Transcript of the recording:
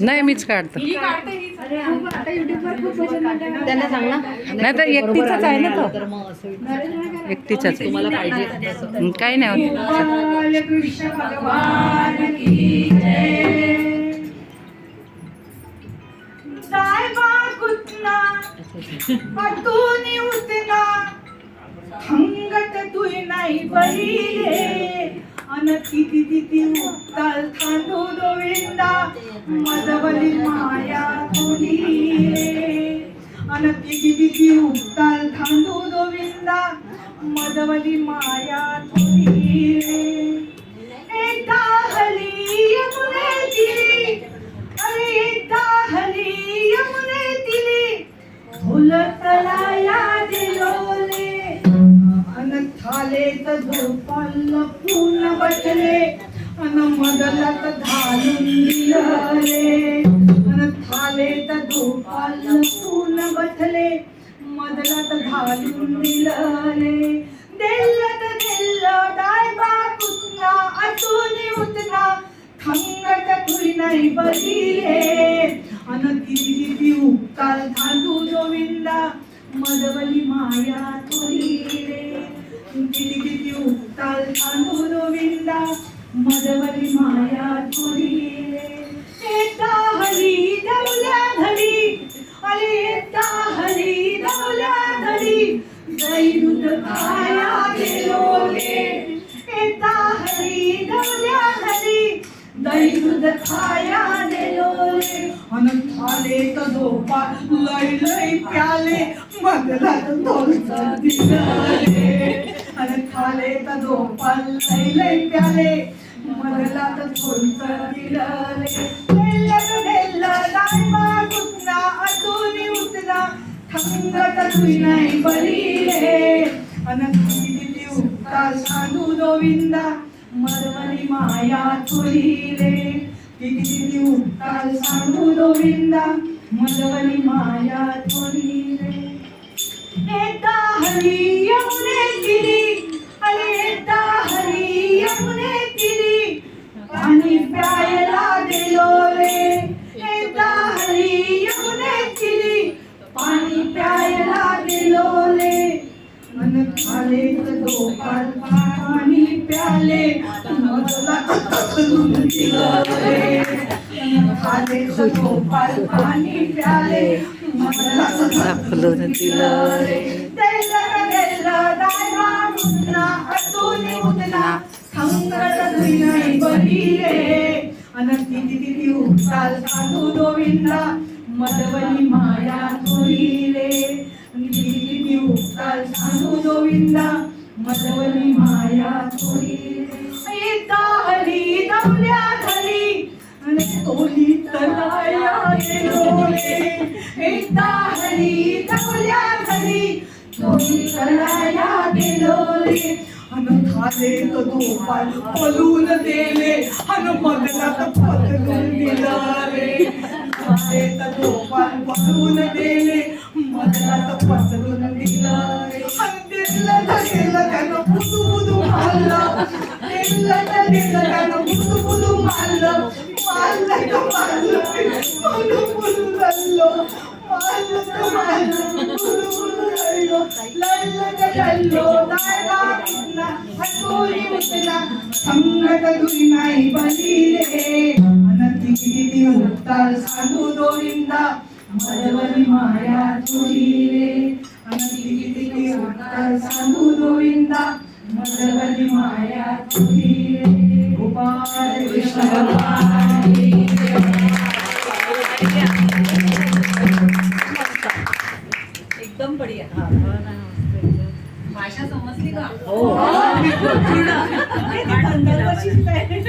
नाही मीच काढतो. त्यांना सांग ना. नाही तर एकटीचाच आहे ना तो. एकटीचाच आहे. तुम्हाला पाहिजे तसं. काही नाही होत. बालकृष्ण भगवान की जय. जाय बा कुतना अतून उतना हंगत तुय नाही बहिले अन किती किती उक्ताल थांडू गोविंदा मदवली माया तुली अन किती किती उक्ताल थांडू गोविंदा मदवली माया तुली एकदा हली यमुने दिली अरे एकदा हली यमुने दिली या खाले तर झोपाल पूर्ण बसले. अन मदलत घालून दिले अन थाले तर झोपाल पूर्ण बसले. तर घालून दिले दिल्लत दिल डायबा कुतना अतुनी उतना. खंगट तुई नाही बदिले अन दिली उपकार उक्काल धांडू गोविंदा मदवली माया तुई खाले त झोपा लय लय प्याले मधला थोडस दिले अन खाले त झोपा लय लय प्याले. मधला थोडस दिले देल्ला देल्ला दायमा कुतना अतुनी उतना थंगट तुई नाही बलिले अनंत किती उक्ताल सांडू गोविंदा मरवली माया तुरीले किती किती उक्ताल सांडू गोविंदा मरवली माया तुरीले एकदा हरी यमुने किरी प्यायला दिलो रे हरी पाणी प्यायला दिलो रे मन खाले दोपार पाणी प्याले मला रे खाले दोपार पाणी प्याले मला दाखवलं दिलं रे अनंती तिथी उक्ताल साधू गोविंदा मदवली माया थोरीले तिथी उक्ताल साधू गोविंदा मदवली माया थोरीले एकदा हरी दवल्या धरी आणि तोली तलाया गेलोले. एकदा हरी दवल्या धरी तोली तलाया गेलोले. अन खाले तो गोपाल पलून देले अन मगला तर पलून दिला रे खाले तर गोपाल पलून देले मगला तर पलून दिला रे अन दिलं तर दिलं त्यानं बुदू हटोरी संगत दुई नाही बलिले अनंती किती साधू गोविंदा. मदवली माया तुरीले अनंती किती उठताल साधू गोविंदा. मदवली माया तुरीले गोपाल कृष्ण एकदम बढिया. भाषा समजली का? हो.